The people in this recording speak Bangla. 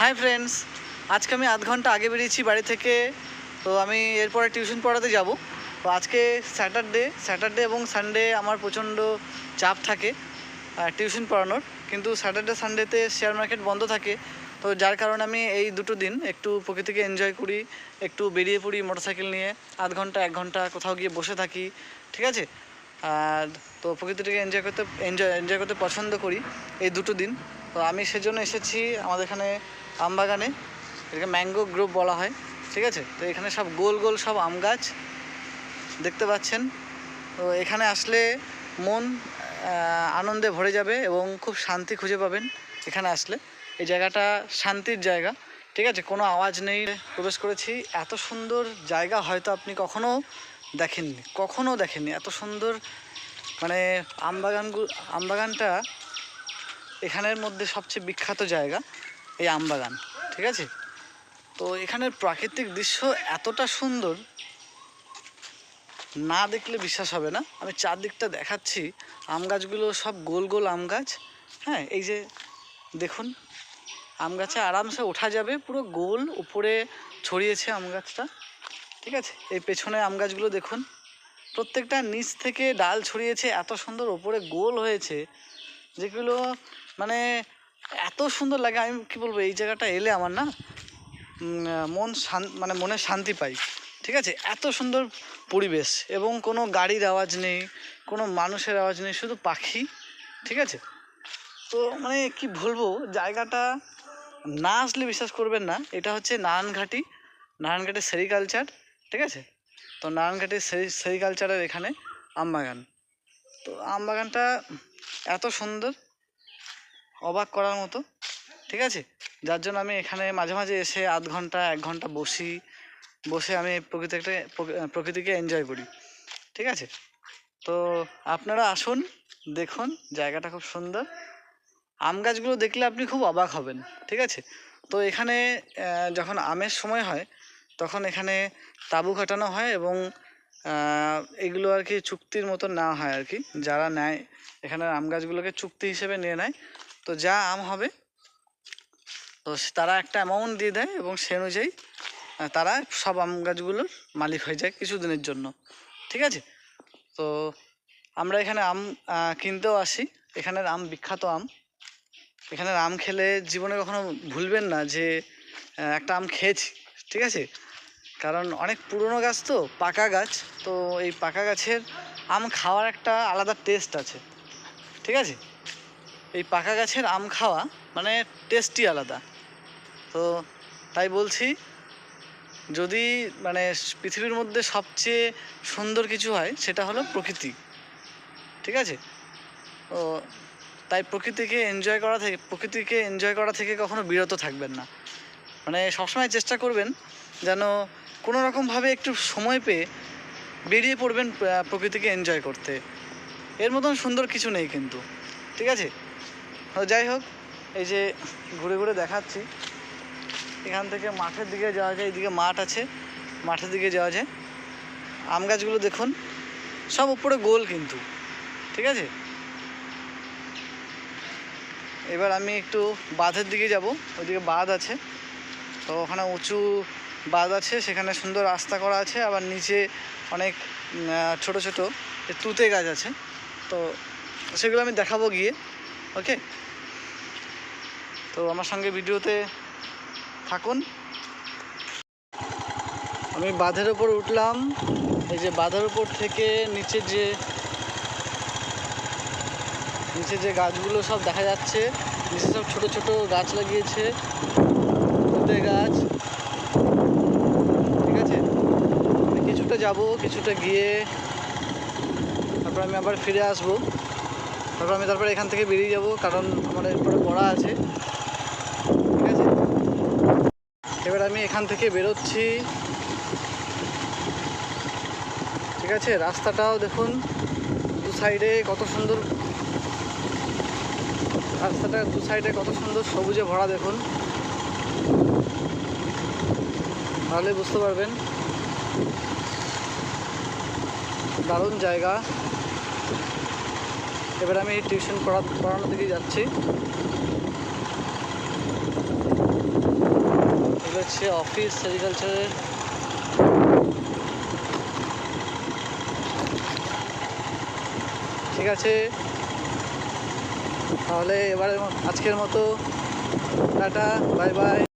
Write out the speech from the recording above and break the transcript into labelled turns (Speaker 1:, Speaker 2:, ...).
Speaker 1: হাই ফ্রেন্ডস আজকে আমি আধ ঘণ্টা আগে বেরিয়েছি বাড়ি থেকে। তো আমি এরপরে টিউশন পড়াতে যাব। তো আজকে স্যাটারডে স্যাটারডে এবং সানডে আমার প্রচণ্ড চাপ থাকে টিউশন পড়ানোর। কিন্তু স্যাটারডে সানডেতে শেয়ার মার্কেট বন্ধ থাকে। তো যার কারণে আমি এই দুটো দিন একটু প্রকৃতিকে এনজয় করি, একটু বেরিয়ে পড়ি মোটরসাইকেল নিয়ে। আধ ঘণ্টা, এক ঘণ্টা কোথাও গিয়ে বসে থাকি, ঠিক আছে? আর তো প্রকৃতিটাকে এনজয় করতে এনজয় এনজয় করতে পছন্দ করি এই দুটো দিন। তো আমি সেজন্য এসেছি আমাদের এখানে আমবাগানে, এটাকে ম্যাঙ্গো গ্রুপ বলা হয়, ঠিক আছে? তো এখানে সব গোল গোল সব আম গাছ দেখতে পাচ্ছেন। তো এখানে আসলে মন আনন্দে ভরে যাবে এবং খুব শান্তি খুঁজে পাবেন এখানে আসলে। এই জায়গাটা শান্তির জায়গা, ঠিক আছে? কোনো আওয়াজ নেই, প্রবেশ করেছি। এত সুন্দর জায়গা হয়তো আপনি কখনো দেখেননি কখনো দেখেননি। এত সুন্দর মানে আমবাগানগুলো আমবাগানটা এখানের মধ্যে সবচেয়ে বিখ্যাত জায়গা। এই আমবাগান, ঠিক আছে? তো এখানের প্রাকৃতিক দৃশ্য এতটা সুন্দর, না দেখলে বিশ্বাস হবে না। আমি চারদিকটা দেখাচ্ছি, আম গাছগুলো সব গোল গোল আম গাছ হ্যাঁ? এই যে দেখুন, আম গাছে আরামসে ওঠা যাবে, পুরো গোল উপরে ছড়িয়েছে আম গাছটা, ঠিক আছে? এই পেছনে আম গাছগুলো দেখুন, প্রত্যেকটা নিচ থেকে ডাল ছড়িয়েছে, এত সুন্দর ওপরে গোল হয়েছে, যেগুলো মানে এত সুন্দর লাগে, আমি কি বলব, এই জায়গাটা এলে আমার না মন শান মানে মনে শান্তি পাই, ঠিক আছে? এত সুন্দর পরিবেশ এবং কোনো গাড়ির আওয়াজ নেই, কোনো মানুষের আওয়াজ নেই, শুধু পাখি, ঠিক আছে? তো মানে কি বলব, জায়গাটা না আসলে বিশ্বাস করবেন না, এটা হচ্ছে নারায়ণঘাটি, নারায়ণঘাটের সেরিকালচার, ঠিক আছে? তো নারায়ণঘাটের সেরি, সেরিকালচারের এখানে আমবাগান। তো আমবাগানটা এত সুন্দর অবাক করার মতো, ঠিক আছে? যার জন্য আমি এখানে মাঝে মাঝে এসে আধ ঘণ্টা, এক ঘণ্টা বসি, বসে আমি প্রকৃতিকে প্রকৃতিকে এনজয় করি, ঠিক আছে? তো আপনারা আসুন, দেখুন, জায়গাটা খুব সুন্দর। আম গাছগুলো দেখলে আপনি খুব অবাক হবেন, ঠিক আছে? তো এখানে যখন আমের সময় হয়, তখন এখানে তাঁবু কাটানো হয় এবং এগুলো আর কি চুক্তির মতো না হয় আর কি। যারা নেয়, এখানে আম গাছগুলোকে চুক্তি হিসেবে নিয়ে নেয়। তো যা আম হবে। তো তারা একটা অ্যামাউন্ট দিয়ে দেয় এবং সে অনুযায়ী তারা সব আম গাছগুলোর মালিক হয়ে যায় কিছুদিনের জন্য। ঠিক আছে? তো আমরা এখানে আম কিনতেও আসি। এখানের আম বিখ্যাত আম। এখানের আম খেলে জীবনে কখনো ভুলবেন না যে একটা আম খেয়েছি। ঠিক আছে? কারণ অনেক পুরনো গাছ তো, পাকা গাছ। তো এই পাকা গাছের আম খাওয়ার একটা আলাদা টেস্ট আছে। ঠিক আছে? এই পাকা গাছের আম খাওয়া মানে টেস্টই আলাদা। তো তাই বলছি, যদি মানে পৃথিবীর মধ্যে সবচেয়ে সুন্দর কিছু হয়, সেটা হলো প্রকৃতি। ঠিক আছে? ও তাই প্রকৃতিকে এনজয় করা থেকে, প্রকৃতিকে এনজয় করা থেকে কখনো বিরত থাকবেন না। মানে সবসময় চেষ্টা করবেন যেন কোনো রকমভাবে একটু সময় পেয়ে বেরিয়ে পড়বেন প্রকৃতিকে এনজয় করতে। এর মতন সুন্দর কিছু নেই কিন্তু। ঠিক আছে? যাই হোক, এই যে ঘুরে ঘুরে দেখাচ্ছি। এখান থেকে মাঠের দিকে যাওয়া যায় এইদিকে মাঠ আছে, মাঠের দিকে যাওয়া যায়। আম গাছগুলো দেখুন, সব উপরে গোল কিন্তু, ঠিক আছে? এবার আমি একটু বাঁধের দিকে যাব ওইদিকে বাঁধ আছে। তো ওখানে উঁচু বাঁধ আছে, সেখানে সুন্দর রাস্তা করা আছে, আবার নিচে অনেক ছোট ছোট তুতে গাছ আছে। তো সেগুলো আমি দেখাবো গিয়ে। ওকে তো আমার সঙ্গে ভিডিওতে থাকুন। আমি বাঁধের ওপর উঠলাম। এই যে বাঁধের ওপর থেকে নিচে যে নিচে যে গাছগুলো সব দেখা যাচ্ছে, নিচে সব ছোট ছোট গাছ লাগিয়েছে। গাছ। ঠিক আছে? কিছুটা যাব, কিছুটা গিয়ে তারপর আমি আবার ফিরে আসব। তারপর আমি তারপরে এখান থেকে বেরিয়ে যাব, কারণ আমার এরপরে পড়া আছে। ঠিক আছে? এবার আমি এখান থেকে বেরোচ্ছি। ঠিক আছে? রাস্তাটাও দেখুন, দু সাইডে কত সুন্দর রাস্তাটা দু সাইডে কত সুন্দর সবুজে ভরা দেখুন। তাহলে বুঝতে পারবেন। দারুণ জায়গা। এবার আমি টিউশন পড়া পড়ানোর দিকে যাচ্ছি। হচ্ছে অফিস সেরিকালচারের ঠিক আছে। তাহলে এবারে আজকের মতো টাটা বাই বাই